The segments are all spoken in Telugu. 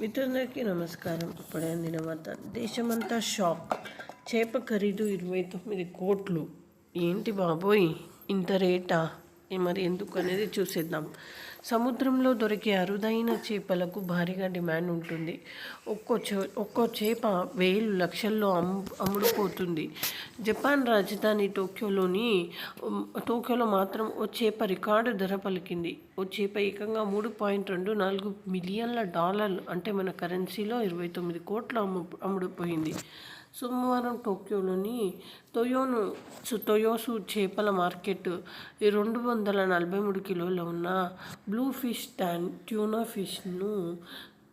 మిత్రులందరికీ నమస్కారం. ఇప్పుడే అందిన వార్త. దేశమంతా షాక్. చేప ఖరీదు ఇరవై తొమ్మిది కోట్లు. ఏంటి బాబోయ్? ఇంత రేటా? మరి ఎందుకు అనేది చూసేద్దాం. సముద్రంలో దొరికే అరుదైన చేపలకు భారీగా డిమాండ్ ఉంటుంది. ఒక్కో చే ఒక్కో చేప వేలు లక్షల్లో అమ్ము అమ్ముడుపోతుంది. జపాన్ రాజధాని టోక్యోలోని టోక్యోలో మాత్రం ఓ చేప రికార్డు ధర పలికింది. ఓ చేప ఏకంగా మూడు పాయింట్ రెండు నాలుగు మిలియన్ల డాలర్లు అంటే మన కరెన్సీలో ఇరవై తొమ్మిది కోట్ల అమ్ము అమ్ముడుపోయింది. సోమవారం టోక్యోలోని తొయోను తొయోసు చేపల మార్కెట్ ఈ రెండు వందల నలభై మూడు కిలోల ఉన్న బ్లూ ఫిష్ ట్యాన్ ట్యూనా ఫిష్ను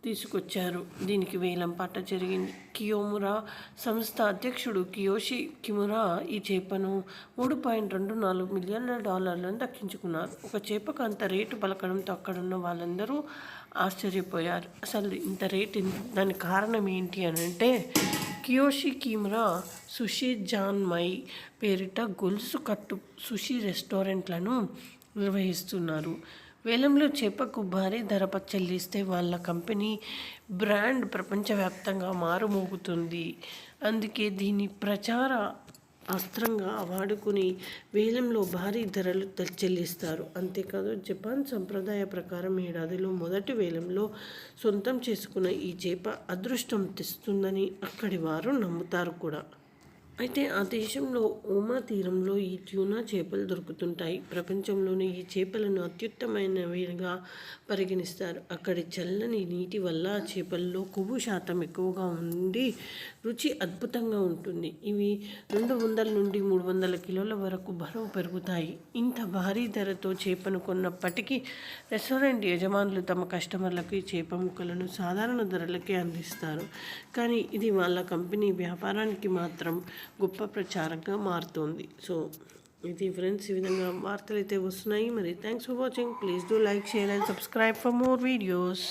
తీసుకొచ్చారు. దీనికి వేలంపాట జరిగింది. కియోమురా సంస్థ అధ్యక్షుడు కియోషి కిమురా ఈ చేపను మూడు పాయింట్ రెండు నాలుగు మిలియన్ల డాలర్లను దక్కించుకున్నారు. ఒక చేపకు అంత రేటు పలకడంతో అక్కడున్న వాళ్ళందరూ ఆశ్చర్యపోయారు. అసలు ఇంత రేటు దాని దానికి కారణం ఏంటి అని అంటే Kiyoshi Kimura sushi Zanmai పేరిట గొలుసు కట్టు సుషి రెస్టారెంట్లను నిర్వహిస్తున్నారు. వేలంలో చేపకు భారీ ధర చెల్లిస్తే వాళ్ళ కంపెనీ బ్రాండ్ ప్రపంచవ్యాప్తంగా మారుమోగుతుంది. అందుకే దీని ప్రచార అస్త్రంగా వాడుకుని వేలంలో భారీ ధరలు త- చెల్లిస్తారు. అంతేకాదు జపాన్ సంప్రదాయ ప్రకారం ఏడాదిలో మొదటి వేలంలో సొంతం చేసుకున్న ఈ చేప అదృష్టం తెస్తుందని అక్కడి వారు నమ్ముతారు కూడా. అయితే ఆ దేశంలో ఓమా తీరంలో ఈ ట్యూనా చేపలు దొరుకుతుంటాయి. ప్రపంచంలోనే ఈ చేపలను అత్యుత్తమైనవిగా పరిగణిస్తారు. అక్కడి చల్లని నీటి వల్ల చేపల్లో కొవ్వు శాతం ఎక్కువగా ఉండి రుచి అద్భుతంగా ఉంటుంది. ఇవి రెండు వందల నుండి మూడు వందల కిలోల వరకు బరువు పెరుగుతాయి. ఇంత భారీ ధరతో చేపను కొన్నప్పటికీ రెస్టారెంట్ యజమానులు తమ కస్టమర్లకు ఈ చేప ముక్కలను సాధారణ ధరలకే అందిస్తారు. కానీ ఇది వాళ్ళ కంపెనీ వ్యాపారానికి మాత్రం గొప్ప ప్రచారంగా మారుతోంది. సో ఇది ఫ్రెండ్స్ ఈ విధంగా వార్తలు అయితే వస్తున్నాయి. మరి thanks for watching please do like share and subscribe for more videos